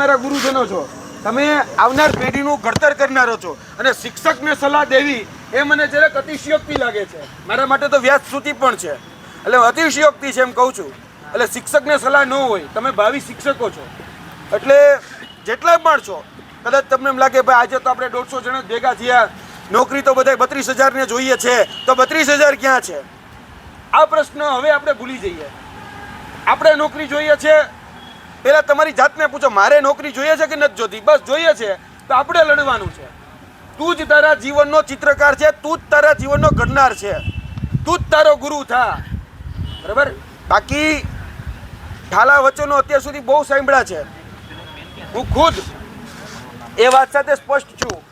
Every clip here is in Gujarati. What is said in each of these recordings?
મારા ગુરુજનો છો. તમે આવનાર પેઢીનું ઘડતર કરનારો છો. અને શિક્ષકને સલાહ દેવી એ મને જરાક અતિશયોક્તિ લાગે છે. મારા માટે તો વ્યાજ શ્રુતિ પણ છે. એટલે અતિશયોક્તિ છે એમ કહું છું. એટલે શિક્ષકને સલાહ ન હોય, તમે ભાવિ શિક્ષકો છો. એટલે જેટલા પણ છો, કદાચ તમને એમ લાગે, ભાઈ, આજે તો આપણે દોઢસો જણા ભેગા થયા. નોકરી તો બધા બત્રીસ હજારને જોઈએ છે. તો બત્રીસ હજાર ક્યાં છે? આ પ્રશ્ન હવે આપણે ભૂલી જઈએ. આપણે નોકરી જોઈએ છે પહેલા તમારી જાતને પૂછો, મારે નોકરી જોઈએ છે કે નથી જોતી? બસ જોઈએ છે. તો આપણે લડવાનું છે. તું જ તારા જીવનનો ચિત્રકાર છે, તું જ તારા જીવનનો ઘડનાર છે. તું જ તારો ગુરુ થા. બરાબર? બાકી ઢાલા વચનો અત્યાર સુધી બહુ સાંભળ્યા છે. હું ખુદ એ વાત સાથે સ્પષ્ટ છું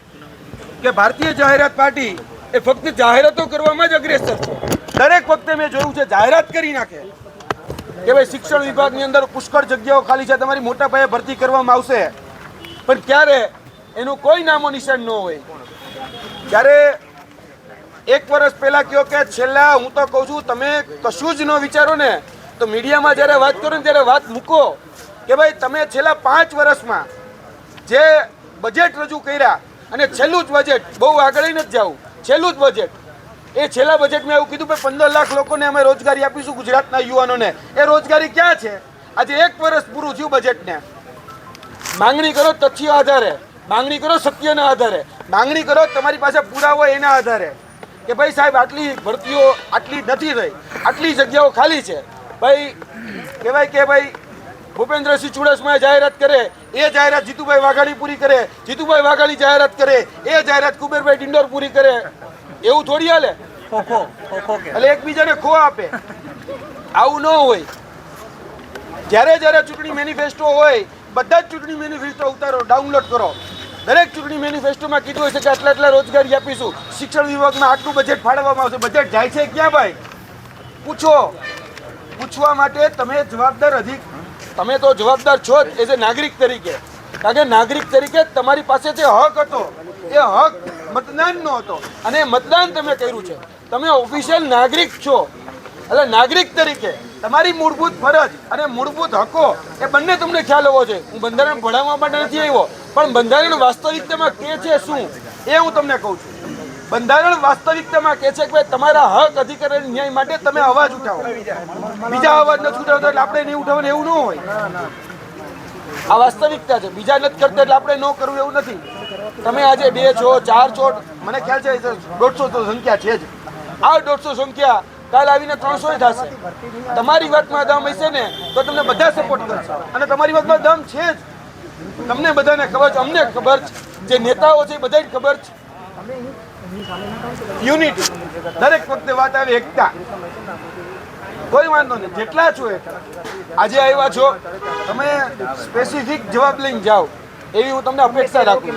કે ભારતીય જાહેરાત પાર્ટી એ ફક્ત જાહેરાતો કરવામાં જ અગ્રેસર છે. દરેક વખતે મેં જોયું છે, જાહેરાત કરી નાખે. કે ભાઈ શિક્ષણ વિભાગની અંદર પુષ્કળ જગ્યાઓ ખાલી છે, તમારી મોટા પાયે ભરતી કરવામાં આવશે. પણ ક્યારે એનું કોઈ નામો નિશાન ન હોય. ત્યારે એક વર્ષ પહેલા કહો કે છેલ્લા, હું તો કહું છું, તમે કશું જ ન વિચારો ને, તો મીડિયામાં જ્યારે વાત કરો ને ત્યારે વાત મૂકો કે ભાઈ તમે છેલ્લા પાંચ વર્ષમાં જે બજેટ રજૂ કર્યા, અને છેલ્લું જ બજેટ બહુ આગળ નથી જવું છેલ્લું જ બજેટ એ છેલ્લા બજેટમાં એવું કીધું કે પંદર લાખ લોકોને અમે રોજગારી આપીશું ગુજરાતના યુવાનોને. એ રોજગારી ક્યાં છે? આજે એક વર્ષ પૂરું થયું બજેટને માંગણી કરો તથ્ય આધારે. માંગણી કરો સત્યના આધારે. માંગણી કરો તમારી પાસે પુરાવો એના આધારે. કે ભાઈ સાહેબ, આટલી ભરતીઓ આટલી નથી થઈ. આટલી જગ્યાઓ ખાલી છે. ભાઈ, કહેવાય કે ભાઈ, ભૂપેન્દ્રસિંહ ચુડાસમાએ જાહેરાત કરે, એ જાહેરાત જીતુભાઈ વાઘાણી પૂરી કરે. જીતુભાઈ વાઘાણી જાહેરાત કરે, એ જાહેરાત કુબેરભાઈ ડિંડોર પૂરી કરે. એવું થોડી હાલે? ખોખો ખોખો કે. એટલે એકબીજાને ખો આપે. આવું ન હોય. જ્યારે જ્યારે ચૂંટણી મેનિફેસ્ટો હોય બધા જ ચૂંટણી મેનિફેસ્ટો ઉતારો ડાઉનલોડ કરો. દરેક ચૂંટણી મેનિફેસ્ટોમાં કીધું છે કે આટલા આટલા રોજગારી આપીશું. શિક્ષણ વિભાગમાં આટલું બજેટ ફાળવવામાં આવશે. બજેટ જાય છે ક્યાં ભાઈ? પૂછો. પૂછવા માટે તમે જવાબદાર અધિક તમે તો જવાબદાર છો જ એઝ એ નાગરિક તરીકે. કારણ કે નાગરિક તરીકે તમારી પાસે જે હક હતો એ હક મતદાનનો હતો. અને મતદાન તમે કર્યું છે. તમે ઓફિશિયલ નાગરિક છો. એટલે નાગરિક તરીકે તમારી મૂળભૂત ફરજ અને મૂળભૂત હકો એ બંને તમને ખ્યાલ હોવો જોઈએ. હું બંધારણ ભણાવવા માટે નથી આવ્યો, પણ બંધારણ વાસ્તવિકતામાં કે છે શું એ હું તમને કહું છું. બંધારણ વાસ્તવિકતામાં કે છે કે ભાઈ તમારા હક, અધિકાર ન્યાય માટે તમે અવાજ ઉઠાવો. બીજા અવાજ નથી ઉઠાવતા એટલે આપણે નહીં ઉઠાવવાનું એવું ન હોય. આ વાસ્તવિકતા છે. બીજા નથી કરતા એટલે આપણે ન કરવું એવું નથી. તમે આજે બે છો, ચાર છો, મને ખ્યાલ છે દોઢસો તો સંખ્યા છે જ. આ દોઢસો સંખ્યા કાલ આવીને ત્રણસો થશે. તમારી વાતમાં દમ હશે ને, તો તમને બધા સપોર્ટ કરશે. અને તમારી વાતમાં દમ છે જ. તમને બધાને ખબર છે, અમને ખબર છે. જે નેતાઓ છે બધાને ખબર છે. યુનિટી દરેક વખતે વાત આવે એકતા. કોઈ વાંધો નહીં. જેટલા છો એટલા આજે આવ્યા છો. તમે સ્પેસિફિક જવાબ લઈને જાઓ. એવી હું તમને અપેક્ષા રાખું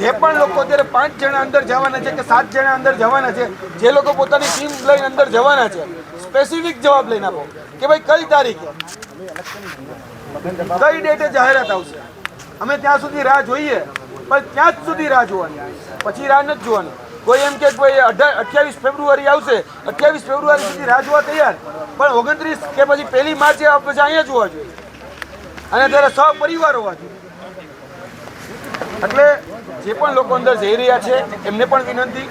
જે પણ લોકો અત્યારે પાંચ જણા અંદર જવાના છે કે સાત જણા અંદર જવાના છે, જે લોકો પોતાની ટીમ લઈને અંદર જવાના છે સ્પેસિફિક જવાબ લઈને આપો કે ભાઈ કઈ તારીખે? કઈ ડેટે જાહેરાત આવશે? અમે ત્યાં સુધી રાહ જોઈએ, પણ ત્યાં જ સુધી રાહ જોવાની. પછી રાહ નથી જોવાની. કોઈ એમ કે ભાઈ અઠ્યાવીસ ફેબ્રુઆરી આવશે. અઠ્યાવીસ ફેબ્રુઆરી સુધી રાહ જોવા તૈયાર. પણ ઓગણત્રીસ કે પછી પહેલી માર્ચે પછી અહીંયા જોવા જોઈએ. અને ત્યારે સહપરિવાર હોવા જોઈએ. એટલે જે પણ લોકો અંદર જઈ રહ્યા છે, એમને પણ વિનંતી.